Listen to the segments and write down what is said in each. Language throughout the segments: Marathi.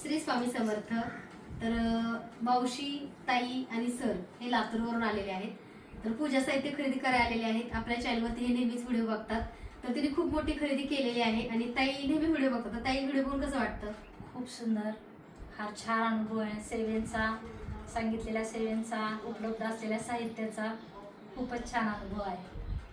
श्री स्वामी समर्थ तर मावशी ताई आणि सर हे लातूरवरून आलेले आहेत. तर पूजा साहित्य खरेदी करायला आलेले आहेत. आपल्या चॅनलवरती हे नेहमीच व्हिडिओ बघतात. तर त्यांनी खूप मोठी खरेदी केलेली आहे आणि ताई नेहमी व्हिडिओ बघतात. ताई व्हिडिओ बघून कसं वाटतं? खूप सुंदर. हा छान अनुभव आहे. सेवेंचा सांगितलेल्या सेवेंचा उपलब्ध असलेल्या साहित्याचा खूपच छान अनुभव आहे.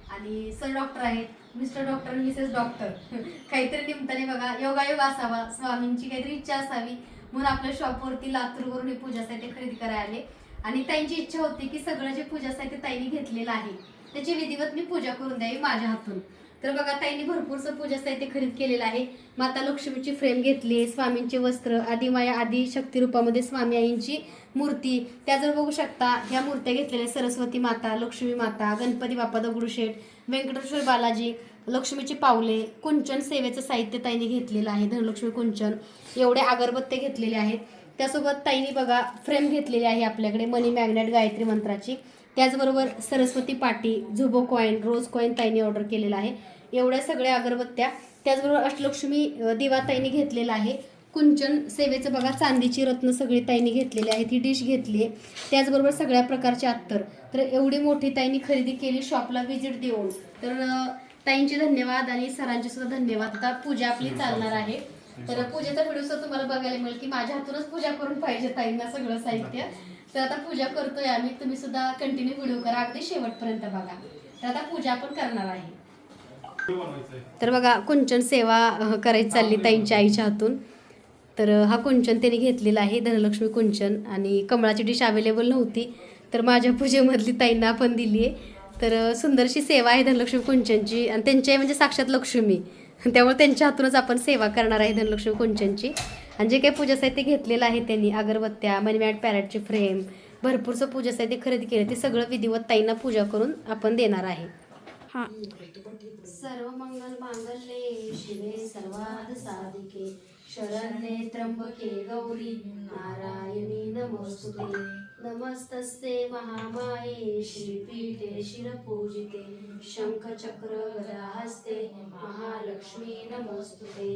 आणि सर डॉक्टर आहेत. Mister doctor missus doctor. काहीतरी निमताने बघा योगायोग असावा स्वामींची काहीतरी इच्छा असावी म्हणून आपल्या शॉपवरती लातूरवरून हे पूजा साहित्य खरेदी करायला आले. आणि त्यांची इच्छा होती की सगळं जे पूजा साहित्य ताईंनी घेतलेलं आहे त्याची विधिवत मी पूजा करून द्यावी माझ्या हातून. तर बघा ताईंनी भरपूरचं पूजा साहित्य खरेदी केलेलं आहे. माता लक्ष्मीची फ्रेम घेतली स्वामींचे वस्त्र आदिमाया आदी शक्ती रूपामध्ये स्वामी आईंची मूर्ती. त्या जर बघू शकता ह्या मूर्त्या घेतलेल्या सरस्वती माता लक्ष्मी माता गणपती बाप्पा दगडूशेठ व्यंकटेश्वर बालाजी लक्ष्मीची पावले कुंचन सेवेचं साहित्य ताईने घेतलेलं आहे धनलक्ष्मी कुंचन. एवढे अगरबत्ते घेतलेले आहेत. त्यासोबत ताईने बघा फ्रेम घेतलेली आहे आपल्याकडे मनी मॅग्नेट गायत्री मंत्राची. त्याचबरोबर सरस्वती पाटी झुबो कॉईन रोज कॉईन ताईने ऑर्डर केलेला आहे. एवढ्या सगळ्या अगरबत्त्या. त्याचबरोबर अष्टलक्ष्मी देवाताईंनी दिवा ताईने घेतलेला आहे. कुंचन सेवेचं बघा चांदीची रत्न सगळी ताईने घेतलेली आहेत ही डिश घेतली आहे. त्याचबरोबर सगळ्या प्रकारचे अत्तर. तर एवढी मोठी ताईने खरेदी केली शॉपला व्हिजिट देऊन. तर ताईंचे धन्यवाद आणि सरांचे सुद्धा धन्यवाद. आता पूजा आपली चालणार आहे. तर पूजेचा व्हिडिओ सुद्धा तुम्हाला बघायला मिळेल की माझ्या हातूनच पूजा करून पाहिजे ताईंना सगळं साहित्य. तर आता पूजा करतोय आम्ही. तुम्ही सुद्धा कंटिन्यू व्हिडिओ करा. अगदी शेवटपर्यंत बघा. तर आता पूजा आपण करणार आहे. तर बघा कुंचन सेवा करायची चालली ताईंच्या आईच्या हातून. तर हा कुंचन त्यांनी घेतलेला आहे धनलक्ष्मी कुंचन. आणि कमळाची डिश अवेलेबल नव्हती. तर माझ्या पूजेमधली ताईंना आपण दिली आहे. तर सुंदरशी सेवा आहे धनलक्ष्मी कुंचनची. आणि त्यांची म्हणजे साक्षात लक्ष्मी. त्यामुळे त्यांच्या हातूनच आपण सेवा करणार आहे धनलक्ष्मी कुंचनची. आणि जे काही पूजा साहित्य घेतलेलं आहे त्यांनी अगरबत्त्या मनीमॅट पॅरेटची फ्रेम भरपूरचं पूजा साहित्य खरेदी केलं. ते सगळं विधिवत ताईंना पूजा करून आपण देणार आहे. सर्व मंगल मांगल्ये शिवे सर्वाद साधिके शरण्ये त्र्यंबके गौरी नारायणी नमोस्तुते. नमस्तस्ते महामाये श्रीपीठे शिरपूजिते शंख चक्र गदा हस्ते महालक्ष्मी नमोस्तुते.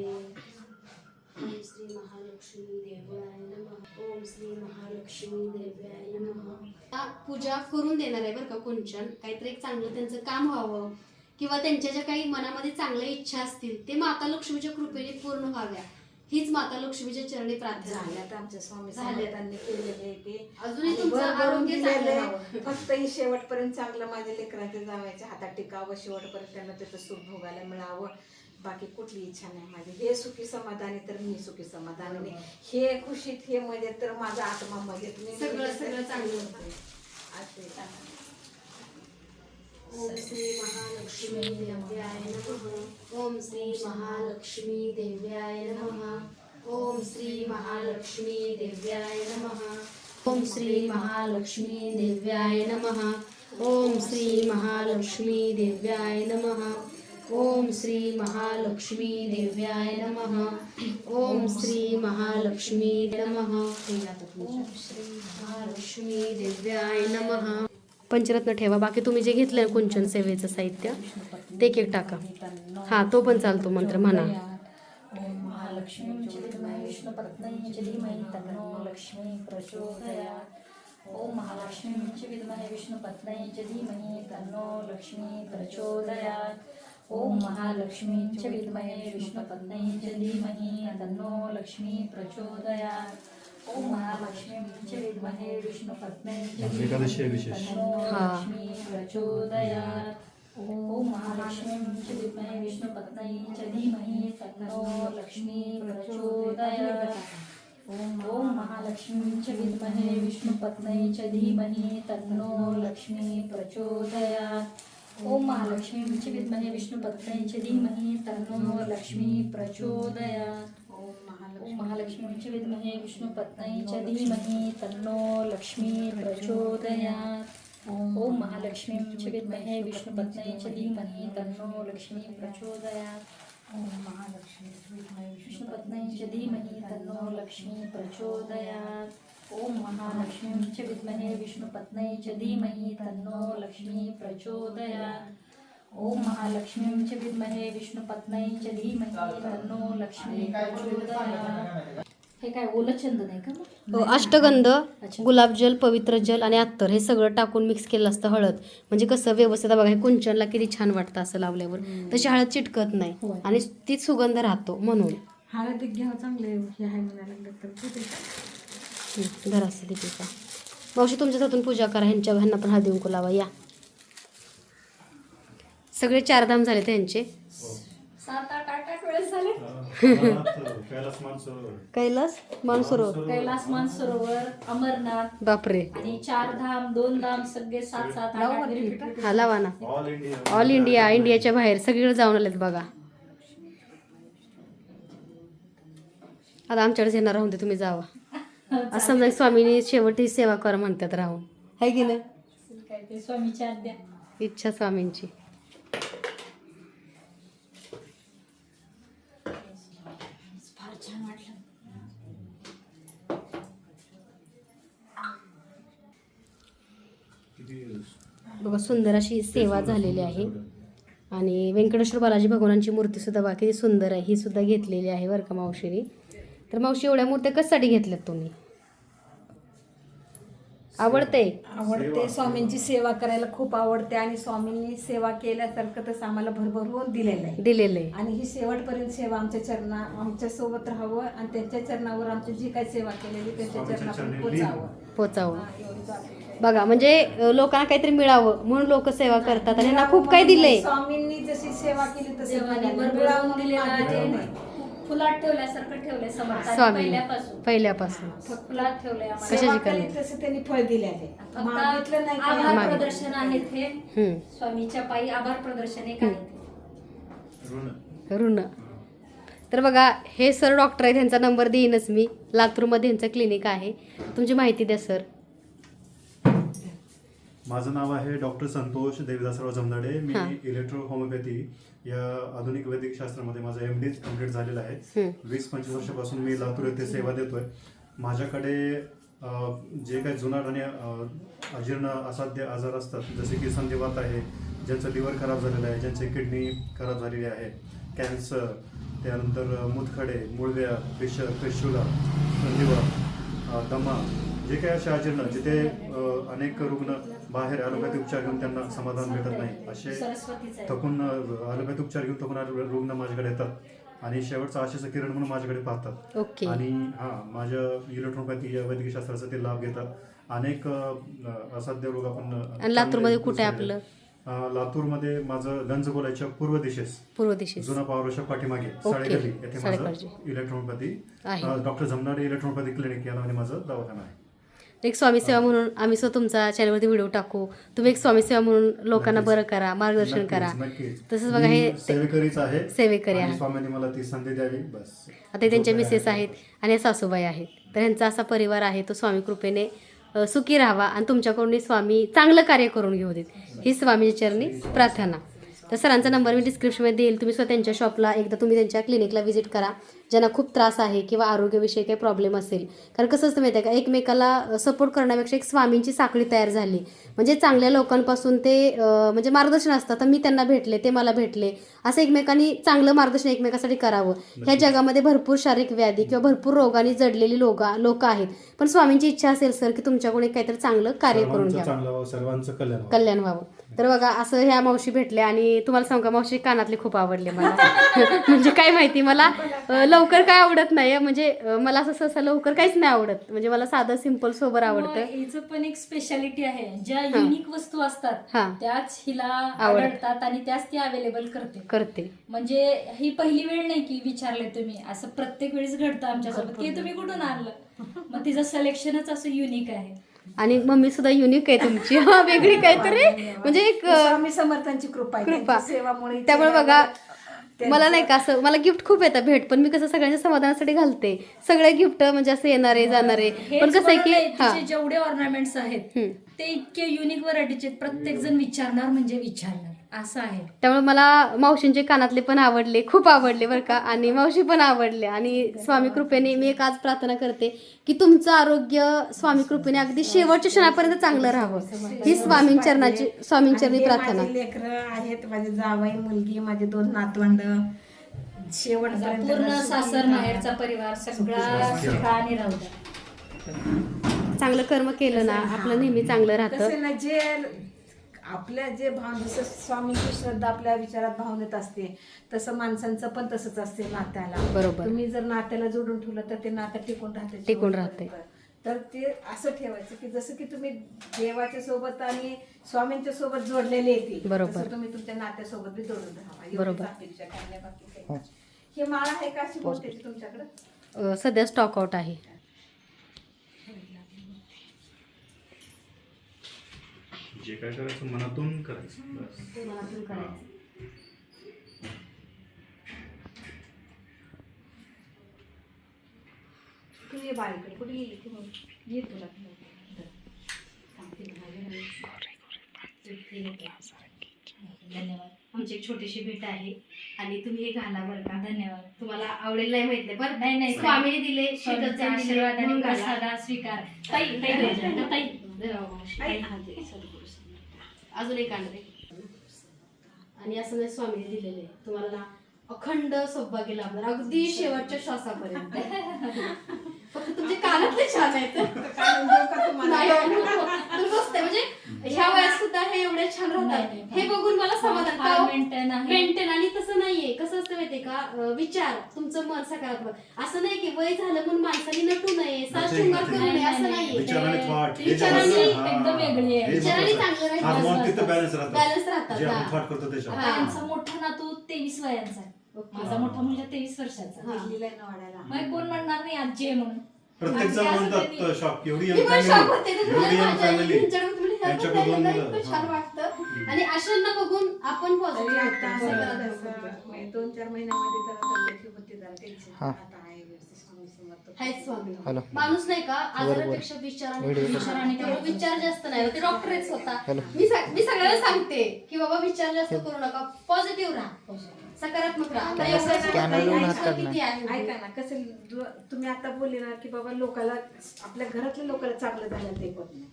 ओम श्री महालक्ष्मी देव्याय नमः. ओम श्री महालक्ष्मी देव्याय नमः. पूजा करून देणार आहे बरं का कुंचन. काहीतरी एक चांगलं त्यांचं काम व्हावं. किंवा त्यांच्या ज्या काही मनामध्ये चांगल्या इच्छा असतील ते माता लक्ष्मीच्या कृपेने पूर्ण व्हाव्या. हीच माता लक्ष्मीच्या चरणी प्रार्थना. झाल्यात आमच्या स्वामी झाल्यात. समर्थांनी केलेले ते अजूनही तुमचं आरोग्य चांगलं. फक्त ही शेवटपर्यंत चांगलं माझ्या लेकरांच्या जावायच्या हातात टिकावं. शेवटपर्यंत त्यांना त्याचं सुख भोगायला मिळावं. बाकी कुठली इच्छा नाही माझी. हे सुखी समाधानी तर मी सुखी समाधानी. हे खुशीत हे मजेत तर माझा आत्मा मजेत मी सगळं सगळं चांगलं. ओम श्री महालक्ष्मी देव्याय नमः. ओम श्री महालक्ष्मी देव्याय नमः. ओम श्री महालक्ष्मी देव्याय नमः. ओम श्री महालक्ष्मी देव्याय नमः. ओम श्री महालक्ष्मी देव्याय नमः. ओम श्री महालक्ष्मी देव्याय नमः। ओम श्री महालक्ष्मी नमः। ओम श्री महालक्ष्मी देव्याय नमः. पंचरत्न ठेवा बाकी तुम्ही जे घेतलं कुंचन सेवेचं साहित्य ते एक एक टाका. हा तो पण चालतो मंत्र म्हणा. ओम महालक्ष्मींचे विद्महे विष्णुपत्नीचे धीमहि तन्नो लक्ष्मी प्रचोदयात्। ओम महालक्ष्मींचे विद्महे विष्णुपत्नीचे धीमहि तन्नो लक्ष्मी प्रचोदयात् ओम महालक्ष्मींचे विद्महे विष्णुपत्नीचे धीमहि तन्नो लक्ष्मी प्रचोदयात् ओम महालक्ष्मींचे विद्महे विष्णुपत्नीचे एकादशी आहे धीमहि. तन्नो हा. लक्ष्मी प्रचोदयात् ओम महालक्ष्मींचे विद्महे विष्णुपत्नीचे धीमहि तन्नो लक्ष्मी प्रचोदयात् ओम महालक्ष्मींचे विद्महे विष्णुपत्नीचे धीमहि तन्नो लक्ष्मी प्रचोदयात् ओम महालक्ष्मींचे विद्महे विष्णुपत्नीचे धीमहि तन्नो लक्ष्मी प्रचोदयात्. ओम महालक्ष्मी महालक्ष्मींचे विद्महे विष्णुपत्नीचे धीमहि तन्नो लक्ष्मी प्रचोदयात्. ओम महालक्ष्मींचे विद्महे विष्णुपत्नीचे धीमहि तन्नो लक्ष्मी प्रचोदयात्. ओम महालक्ष्मी विद्महे विष्णुपत्नीचे धीमहि तन्नो लक्ष्मी प्रचोदयात्. ओम महालक्ष्मींचे विद्महे विष्णुपत्नीचे धीमहि तन्नो लक्ष्मी प्रचोदयात् ओम महालक्ष्मींचे विद्महे विष्णुपत्नीचे धीमहि तन्नो लक्ष्मी प्रचोदयात् हे काय ओलं चंदन आहे का मग? अ, अष्टगंध. गुलाबजल पवित्र जल आणि अत्तर हे सगळं टाकून मिक्स केलं असतं हळद म्हणजे कसं व्यवस्थित बघा हे कुंचनला किती छान वाटतं असं लावल्यावर तशी हळद चिटकत नाही होय. आणि तीच सुगंध राहतो म्हणून हळद घ्यावं चांगले हे आहे म्हणायला लागलं तर. हं, धरा दीपिका मावशी तुमच्या हातून पूजा करा ह्यांच्या ह्यांना पण हळदी कुंकू लावा या. सगळे चारधाम झाले त्यांचे सात आठ आठ आठ वेळेस झाले. कैलास मानसरोवर. कैलास मानसरोवर कैलास मानसरोवर अमरनाथ बापरे. आणि चार धाम दोन धाम सगळे सात सात. हा लावा ना. ऑल इंडिया ऑल इंडिया इंडियाच्या बाहेर सगळीकडे जाऊन आलेत बघा. आता आमच्याकडेच येणार राहून ते तुम्ही जावा. असं समजा स्वामीनी शेवटी सेवा कर म्हणतात राहून. आहे की नाही? काय ते स्वामीच्या आज्ञा. इच्छा स्वामींची. फार छान वाटलं. किती बघा सुंदर अशी सेवा झालेली आहे. आणि व्यंकटेश्वर बालाजी भगवानांची मूर्ती सुद्धा बघा किती सुंदर आहे ही सुद्धा घेतलेली आहे बरं का मावशीने तर मावशी एवढ्या मूर्त्या कशासाठी घेतल्यात तुम्ही? आवडते आवडते स्वामींची सेवा करायला खूप आवडते आणि स्वामींनी सेवा केल्यासारखं तसं आम्हाला भरभरून दिलेलं आहे. दिलेलं आहे. आणि ही शेवटपर्यंत सेवा आमच्या चरणा आमच्यासोबत राहावं आणि त्यांच्या चरणावर आमची जी काही सेवा केलेली त्यांच्या स्वामीच्या चरणापर्यंत चरणी पोचावं. पोचावं. हा. बघा म्हणजे लोकांना काहीतरी मिळावं म्हणून लोक सेवा करतात आणि यांना खूप काही दिलंय. स्वामींनी जशी सेवा केली तशी देवाने मिळाली. आहे. फुलात ठेवल्यासारखं ठेवलंय समर्थाने स्वामी पहिल्यापासून पहिल्यापासून फुलात ठेवलंय आम्हाला. कशाची? केली तसं त्यांनी फळ दिले आहे फक्त मागितलं नाही आभार. मागितलं. प्रदर्शन आहेत हे हम्म, स्वामीच्या पायी आभार प्रदर्शन एक आहे ते. ऋण ऋण तर बघा हे सर डॉक्टर आहे त्यांचा नंबर देईनच मी लातूरमध्ये यांचं क्लिनिक आहे तुमची माहिती द्या सर माझं नाव आहे डॉक्टर संतोष देविदासराव जमदाडे मी. इलेक्ट्रो होमिओपॅथी या आधुनिक वैदिक शास्त्रामध्ये माझं एम डी कंप्लीट झालेलं आहे. वीस पंचवीस वर्षापासून मी लातूर येथे सेवा देतोय माझ्याकडे जे काही जुनाट आणि अजीर्ण असाध्य आजार असतात जसे की संधिवात आहे ज्यांचं लिव्हर खराब झालेलं आहे ज्यांची किडनी खराब झालेली आहे कॅन्सर त्यानंतर मुतखडे मुळव्या फिशर फिशुला संधिवात दमा जे काही असे अजीर्ण जिथे अनेक रुग्ण बाहेर ॲलोपॅथी उपचार घेऊन त्यांना समाधान भेटत नाही. असे थकून ॲलोपॅथी उपचार घेऊन थकून रुग्ण माझ्याकडे येतात. आणि शेवटचा आशेचं किरण म्हणून माझ्याकडे पाहतात. आणि हा माझ्या इलेक्ट्रोपॅथी या वैद्यकीय शास्त्राचा ते लाभ घेतात. अनेक असाध्य रोग आपण लातूरमध्ये कुठे. अ, लातूरमध्ये माझं गंजगोलाच्या पूर्व दिशेस पूर्व दिशेस. जुना पॉवरच्या पाठीमागे ओके. साडेगल्ली येथे. माझं इलेक्ट्रोपॅथी आहे. डॉक्टर जमनाडे इलेक्ट्रोपॅथी क्लिनिक या नावाने माझं दवाखाना आहे. एक स्वामी सेवा म्हणून आम्ही सुद्धा तुमचा चॅनलवरती व्हिडिओ टाकू. तुम्ही एक स्वामी सेवा म्हणून लोकांना. बरं करा मार्गदर्शन करा. तसंच बघा हे सेवेकरीच आहे. सेवेकरी आणि आहे. स्वामींनी मला ती संधी द्यावी बस. आता त्यांच्या मिसेस आहे. आहेत आणि सासूबाई आहेत. तर ह्यांचा असा परिवार आहे तो स्वामी कृपेने सुखी राहावा आणि तुमच्याकडून स्वामी चांगलं कार्य करून घेऊ देत. ही स्वामीच्या चरणी प्रार्थना. तर सरांचा नंबर मी डिस्क्रिप्शनमध्ये देईल तुम्ही स्वतः त्यांच्या शॉपला एकदा तुम्ही त्यांच्या क्लिनिकला व्हिजिट करा. ज्यांना खूप त्रास आहे किंवा आरोग्याविषयी काही प्रॉब्लेम असेल. कारण कसं असतं माहिती आहे का? एकमेकाला सपोर्ट करण्यापेक्षा एक स्वामींची साखळी तयार झाली. म्हणजे चांगल्या लोकांपासून ते म्हणजे मार्गदर्शन असतं. तर मी त्यांना भेटले ते मला भेटले. असं एकमेकांनी चांगलं मार्गदर्शन एकमेकासाठी करावं. ह्या जगामध्ये भरपूर शारीरिक व्याधी किंवा भरपूर रोगाने जडलेली लोक लोक आहेत. पण स्वामींची इच्छा असेल सर की तुमच्याकडून एक काहीतरी चांगलं कार्य करून घ्या सर्वांचं कल्याण व्हावं. कल्याण व्हावं. तर बघा असं ह्या मावशी भेटल्या आणि तुम्हाला सांगू मावशी कानातले खूप आवडले मला. म्हणजे काय माहिती मला लवकर काय आवडत नाही म्हणजे मला असं सहसा लवकर काहीच नाही आवडत. म्हणजे मला साधं सिंपल सोबर आवडतं. हिचं पण एक स्पेशालिटी आहे. ज्या युनिक वस्तू असतात. त्याच हिला आवडत. आवडतात आणि त्याच ती अवेलेबल करते. करते. म्हणजे ही पहिली वेळ नाही की विचारले तुम्ही. असं प्रत्येक वेळेस घडतं आमच्यासोबत. की तुम्ही कुठून आणलं? मग तिचं सिलेक्शनच असं युनिक आहे. आणि मम्मी सुद्धा युनिक आहे तुमची. हा वेगळी काहीतरी. म्हणजे एक समर्थांची कृपा आहे. कृपा. त्यामुळे बघा मला नाही का असं मला गिफ्ट खूप येतं भेट पण मी कसं सगळ्यांच्या समाधानासाठी घालते. सगळे गिफ्ट म्हणजे असं येणारे जाणारे. पण कसं आहे की हा. तिचे जेवढे ऑर्नामेंट्स आहेत. ते इतके युनिक व्हरायटीचे प्रत्येक जण विचारणार म्हणजे विचारणार. असं आहे. त्यामुळे मला मावशींचे कानातले पण आवडले खूप आवडले बरं का. आणि मावशी पण आवडले आणि स्वामी कृपेने मी एक आज प्रार्थना करते की तुमचं आरोग्य स्वामी कृपेने अगदी शेवटच्या क्षणापर्यंत चांगलं राहावं. ही स्वामी चरणाची स्वामी आणि चरणी हे प्रार्थना. लेकरं आहेत माझे जावई मुलगी माझे दोन नातवंड. शेवटपर्यंत पूर्ण सासर माहेरचा परिवार सगळा सुखाने राहू द्या. चांगलं कर्म केलं ना आपलं नेहमी चांगलं राहतं. जे आपल्या जे भाव जसं स्वामींची श्रद्धा आपल्या विचारात भावनेत असते तसं माणसांचं पण तसंच असते नात्याला बरोबर. तुम्ही जर नात्याला जोडून ठेवलं तर ते नातं टिकून राहते टिकून राहते. तर ते असं ठेवायचं की जसं की तुम्ही देवाच्या सोबत आणि स्वामींच्या सोबत जोडलेले येते बरोबर. तसं तुम्ही तुमच्या नात्यासोबत बी जोडून राहा बरोबर. अपेक्षा काही नाही, बाकी काही नाही. हे माळा आहे का अशी मोठी तुमच्याकडे अं, सध्या स्टॉक आउट आहे जे काय करायचं मनातून करायचं. बस. तू ये बाळीकडे कुठे गेली तू ये तुला. सांगते माझ्या धन्यवाद. आमची एक छोटीशी भेट आहे. आणि तुम्ही हे घाला बरं का? धन्यवाद. तुम्हाला आवडेल नाही माहीत नाही. पण नाही, नाही. स्वामीने दिले शीतलचा आशीर्वाद आणि. प्रसादा स्वीकार. ताई ताई ताई. अजून एक आणले आणि असं नाही स्वामीने दिलेले. तुम्हाला ना अखंड सौभाग्य लाभणार. अगदी शेवटच्या श्वासापर्यंत. फक्त तुमचे कानातले छान आहेत काय म्हणजे का तुम्हाला? नाही, तर मस्त आहे. म्हणजे ह्या वयात हे एवढे छान नाही, राहतात नाही. हे बघून मला समाधान मेंटेन आहे मेंटेन आणि तसं नाहीये कसं असतं माहितीये का अं, विचार तुमचं मन सकारात्मक असं नाही की वय झालं म्हणून माणसाने नटू नये शृंगार. करू नये असं नाही, नाहीये विचाराने थॉट विचाराने एकदम वेगळी आहे. विचाराने चांगलं राहायचं. हार्मोन तिथं बॅलन्स राहतात बॅलन्स राहतात जे आपण हा. थॉट करतो त्याच्यावर हा. त्यांचा मोठा नातू तेवीस वयांचा आहे ओके. माझा मोठा मुलगा तेवीस वर्षाचा आहे ना. मग कोण म्हणणार नाही आजी आहे म्हणून प्रत्येक जण आणि म्हणतात शॉक एवढी मी यंग पण shock होते फॅमिली ते एवढी तुम्हाला यंग माझ्या फॅमिली तुमच्याकडे तुम्ही त्यांच्याकडे बघायला दोन नाही, मुलं. इतकं छान हा. वाटतं आणि अशांना बघून आपण तरी आता पॉझिटिव्ह म्हणजे दोन चार महिन्यामध्ये जरा तब्येती होती जरा टेन्शन आता आहे व्यवस्थित स्वामी समर्थ. हायच स्वामी. हॅलो. माणूस नाही का? आजारापेक्षा विचाराने व्हिडिओ विचाराने तेवढं विचार जास्त नाही. ते डॉक्टर आहेत स्वतः. मी सांग- मी सगळ्यांना सांगते की बाबा विचार जास्त करू नका. पॉझिटिव्ह राहा. सकारात्मक राहा. आता एवढं स्कॅनर सकारात्मक लावून माणसं हात किती आहे? ऐका ना. कसं दु- तुम्ही आता बोलले ना की बाबा लोकाला आपल्या घरातल्या लोकांना चांगलं झालं ते हम्म.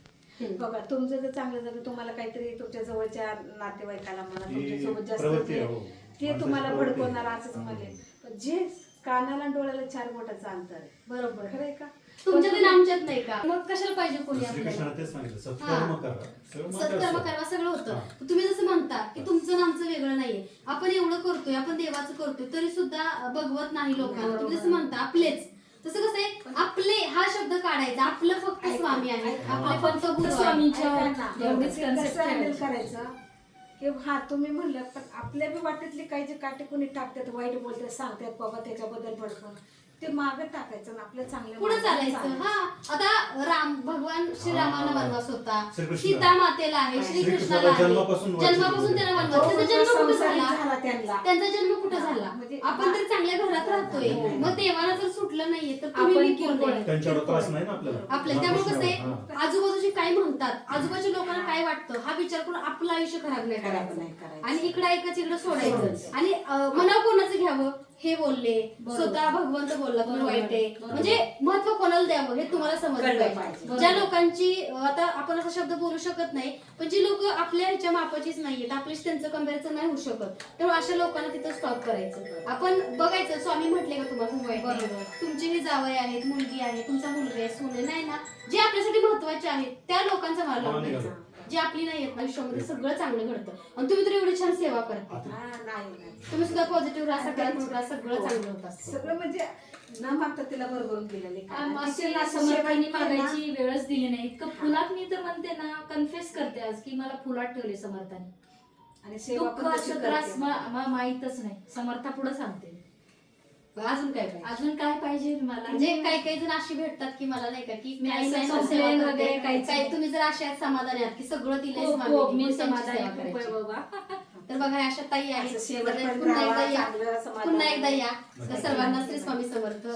बघा तुमचं जर चांगलं झालं तुम्हाला काहीतरी तुमच्या जवळच्या नातेवाईकाला म्हणा ती तुमच्यासोबत जास्त प्रवृत्ती ते- आहे, हो. ते माणसाची तुम्हाला प्रवृत्ती. भडकवणार असंच म्हणेल. पण जे कानाला आणि डोळ्याला चार बोटाचं अंतर आहे. बरोबर खरं आहे का? तुमच्यात आणि आमच्यात नाही का? मग कशाला पाहिजे कोणी आपल्याला? तेच सांगितलं सत्कर्म करा. सगळं सत्कर्म महत्वाचं. करा सगळं होतं. हा. तुम्ही जसं म्हणता की तुमचं आणि आमचं वेगळं नाहीये. आपण एवढं करतोय आपण देवाचं करतोय तरी सुद्धा बघवत नाही लोकांना. तुम्ही जसं म्हणता आपलेच. तसं कसं आहे आपले हा शब्द काढायचा. आपलं फक्त स्वामी आहे. आपले फक्त गुरु आहे. स्वामींच्या ऐका ना, एवढीच ते concept कसं हँडल ठेवायची. करायचं? की हा तुम्ही म्हणलं पण आपल्या बी वाटेतले काही जे काटे कोणी टाकतात वाईट बोलतात सांगतात बाबा त्याच्याबद्दल भडकून ते मागं टाकायचं आणि आपल्या चांगल्या पुढे मार्गाने चालायचं. हा. आता राम भगवान श्रीरामाला हा. वनवास होता. श्रीकृष्ण. सीता मातेला आहे श्रीकृष्णाला श्रीकृष्णाला आहे. जन्मापासून वनवास जन्मापासून त्याला वनवास. त्याचा जन्म कुठे झाला? झाला त्यांना. त्यांचा जन्म कुठे झाला? म्हणजे आपण तर चांगल्या घरात राहतोय. हो. मग देवाला जर सुटलं नाहीये तर तुम्ही आपण मी कोण किरकोळ आहे? त्यांच्यावर त्रास नाही ना आपल्याला? आपल्याला त्यामुळे कसं हा. आहे आजूबाजूचे काय म्हणतात? आजूबाजूच्या लोकांना काय वाटतं? हा विचार करून आपलं आयुष्य खराब नाही खराब करायचं. नाही करायचं. आणि इकडे ऐकायचं इकडे सोडायचं. आणि अं, मनावर कोणाचं घ्यावं? हे बोलले. स्वतः भगवंत बोलला तुम्ही वाईट आहे? म्हणजे महत्त्व कोणाला द्यावं हे तुम्हाला समजलं पाहिजे. ज्या लोकांची आता आपण असा शब्द बोलू शकत नाही पण जी लोक आपल्या ह्याच्या मापाचीच नाहीयेत आपल्याशी त्यांचं कंपॅरिझन नाही होऊ शकत. त्यामुळे अशा लोकांना तिथं स्टॉप करायचं. आपण बघायचं स्वामी म्हटले का तुम्हाला? आहे. तुमचे हे जावई आहेत मुलगी आहे तुमचा मुलगा आहे सोने नाही ना? जे आपल्यासाठी महत्त्वाचे आहेत त्या लोकांचा. निघालं. जे आपली नाही आहेत आयुष्यामध्ये सगळं चांगलं घडतं. आणि तुम्ही तर एवढी छान सेवा करता. हा. तुम्ही सुद्धा पॉझिटिव्ह राहा सकारात्मक राहा सगळं चांगलं होत सगळं म्हणजे न मागता तिला भरभरून दिलेले मागायची वेळच दिली नाही. इतकं फुलात मी तर म्हणते ना कन्फेस करते आज की मला फुलात ठेवले समर्थाने. आणि सेवा त्रास माहीतच नाही. समर्था पुढे सांगते अजून काय पाहिजे अजून काय पाहिजे मला म्हणजे काही काही जण अशी भेटतात की मला नाही का की मी काही असं नाही complain सेवा करते. वगैरे काहीच काही नाही. तुम्ही जर अशा आहेत समाधानी आहात की सगळं मी म्हणून त्यांची समाधानी सेवा खूप आहे करायची. बाबा तर बघा ह्या अशा ताई आहेत असं पुन्हा एकदा राहावा, या चांगलं समाधान. पुन्हा एकदा या तर सर्वांना श्री स्वामी समर्थ